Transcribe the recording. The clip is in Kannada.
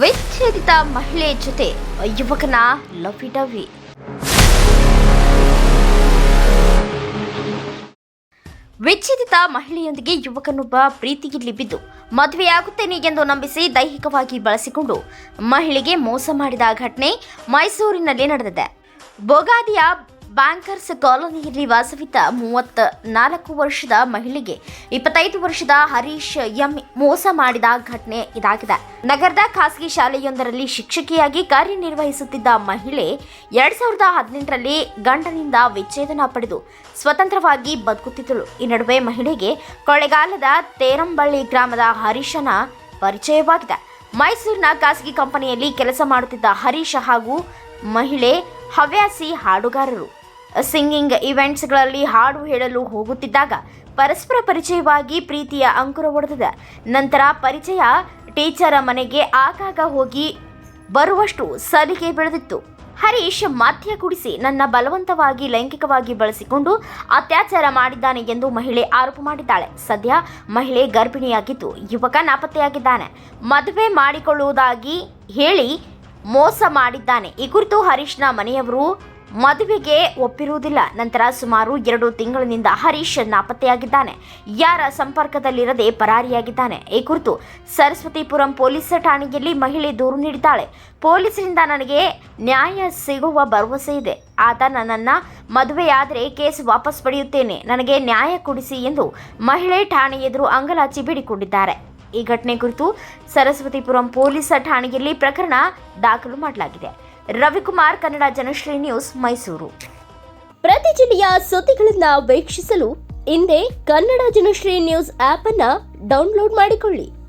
ವಿಚ್ಛೇದಿತ ಮಹಿಳೆ ಜೊತೆ ಯುವಕನ ಲವಿ ಡವಿ ವಿಚ್ಛೇದಿತ ಮಹಿಳೆಯೊಂದಿಗೆ ಯುವಕನೊಬ್ಬ ಪ್ರೀತಿಯಲ್ಲಿ ಬಿದ್ದು ಮದುವೆಯಾಗುತ್ತೇನೆ ಎಂದು ನಂಬಿಸಿ ದೈಹಿಕವಾಗಿ ಬಳಸಿಕೊಂಡು ಮಹಿಳೆಗೆ ಮೋಸ ಮಾಡಿದ ಘಟನೆ ಮೈಸೂರಿನಲ್ಲಿ ನಡೆದಿದೆ. ಬೊಗಾದಿಯ ಬ್ಯಾಂಕರ್ಸ್ ಕಾಲೋನಿಯಲ್ಲಿ ವಾಸವಿದ್ದ ಮೂವತ್ತ ನಾಲ್ಕು ವರ್ಷದ ಮಹಿಳೆಗೆ ಇಪ್ಪತ್ತೈದು ವರ್ಷದ ಹರೀಶ್ ಎಂ ಮೋಸ ಮಾಡಿದ ಘಟನೆ ಇದಾಗಿದೆ. ನಗರದ ಖಾಸಗಿ ಶಾಲೆಯೊಂದರಲ್ಲಿ ಶಿಕ್ಷಕಿಯಾಗಿ ಕಾರ್ಯನಿರ್ವಹಿಸುತ್ತಿದ್ದ ಮಹಿಳೆ ಎರಡ್ ಸಾವಿರದ ಹದಿನೆಂಟರಲ್ಲಿ ಗಂಡನಿಂದ ವಿಚ್ಛೇದನ ಪಡೆದು ಸ್ವತಂತ್ರವಾಗಿ ಬದುಕುತ್ತಿದ್ದಳು. ಈ ನಡುವೆ ಮಹಿಳೆಗೆ ಕೊಳೆಗಾಲದ ತೇರಂಬಳ್ಳಿ ಗ್ರಾಮದ ಹರೀಶನ ಪರಿಚಯವಾಗಿದೆ. ಮೈಸೂರಿನ ಖಾಸಗಿ ಕಂಪನಿಯಲ್ಲಿ ಕೆಲಸ ಮಾಡುತ್ತಿದ್ದ ಹರೀಶ್ ಹಾಗೂ ಮಹಿಳೆ ಹವ್ಯಾಸಿ ಹಾಡುಗಾರರು. ಸಿಂಗಿಂಗ್ ಇವೆಂಟ್ಸ್ಗಳಲ್ಲಿ ಹಾಡು ಹೇಳಲು ಹೋಗುತ್ತಿದ್ದಾಗ ಪರಸ್ಪರ ಪರಿಚಯವಾಗಿ ಪ್ರೀತಿಯ ಅಂಕುರ ಹೊಡೆದಿದೆ ನಂತರ ಪರಿಚಯ ಟೀಚರ ಮನೆಗೆ ಆಗಾಗ ಹೋಗಿ ಬರುವಷ್ಟು ಸಲಿಗೆ ಬೆಳೆದಿತ್ತು. ಹರೀಶ್ ಮಧ್ಯ ಕುಡಿಸಿ ನನ್ನ ಬಲವಂತವಾಗಿ ಲೈಂಗಿಕವಾಗಿ ಬಳಸಿಕೊಂಡು ಅತ್ಯಾಚಾರ ಮಾಡಿದ್ದಾನೆ ಎಂದು ಮಹಿಳೆ ಆರೋಪ ಮಾಡಿದ್ದಾಳೆ. ಸದ್ಯ ಮಹಿಳೆ ಗರ್ಭಿಣಿಯಾಗಿದ್ದು ಯುವಕ ನಾಪತ್ತೆಯಾಗಿದ್ದಾನೆ. ಮದುವೆ ಮಾಡಿಕೊಳ್ಳುವುದಾಗಿ ಹೇಳಿ ಮೋಸ ಮಾಡಿದ್ದಾನೆ. ಈ ಕುರಿತು ಹರೀಶ್ನ ಮನೆಯವರು ಮದುವೆಗೆ ಒಪ್ಪಿರುವುದಿಲ್ಲ. ನಂತರ ಸುಮಾರು ಎರಡು ತಿಂಗಳಿನಿಂದ ಹರೀಶ್ ನಾಪತ್ತೆಯಾಗಿದ್ದಾನೆ. ಯಾರ ಸಂಪರ್ಕದಲ್ಲಿರದೆ ಪರಾರಿಯಾಗಿದ್ದಾನೆ. ಈ ಕುರಿತು ಸರಸ್ವತಿಪುರಂ ಪೊಲೀಸ್ ಠಾಣೆಯಲ್ಲಿ ಮಹಿಳೆ ದೂರು ನೀಡಿದ್ದಾಳೆ. ಪೊಲೀಸರಿಂದ ನನಗೆ ನ್ಯಾಯ ಸಿಗುವ ಭರವಸೆ ಇದೆ. ಆತ ನನ್ನನ್ನು ಮದುವೆಯಾದರೆ ಕೇಸ್ ವಾಪಸ್ ಪಡೆಯುತ್ತೇನೆ. ನನಗೆ ನ್ಯಾಯ ಕೊಡಿಸಿ ಎಂದು ಮಹಿಳೆ ಠಾಣೆ ಎದುರು ಅಂಗಲಾಚಿ ಬೇಡಿಕೊಂಡಿದ್ದಾರೆ. ಈ ಘಟನೆ ಕುರಿತು ಸರಸ್ವತಿಪುರಂ ಪೊಲೀಸ್ ಠಾಣೆಯಲ್ಲಿ ಪ್ರಕರಣ ದಾಖಲು ಮಾಡಲಾಗಿದೆ. ರವಿಕುಮಾರ್, ಕನ್ನಡ ಜನಶ್ರೀ ನ್ಯೂಸ್, ಮೈಸೂರು. ಪ್ರತಿ ಜಿಲ್ಲೆಯ ಸುದ್ದಿಗಳನ್ನು ವೀಕ್ಷಿಸಲು ಹಿಂದೆ ಕನ್ನಡ ಜನಶ್ರೀ ನ್ಯೂಸ್ ಆಪ್ ಅನ್ನ ಡೌನ್ಲೋಡ್ ಮಾಡಿಕೊಳ್ಳಿ.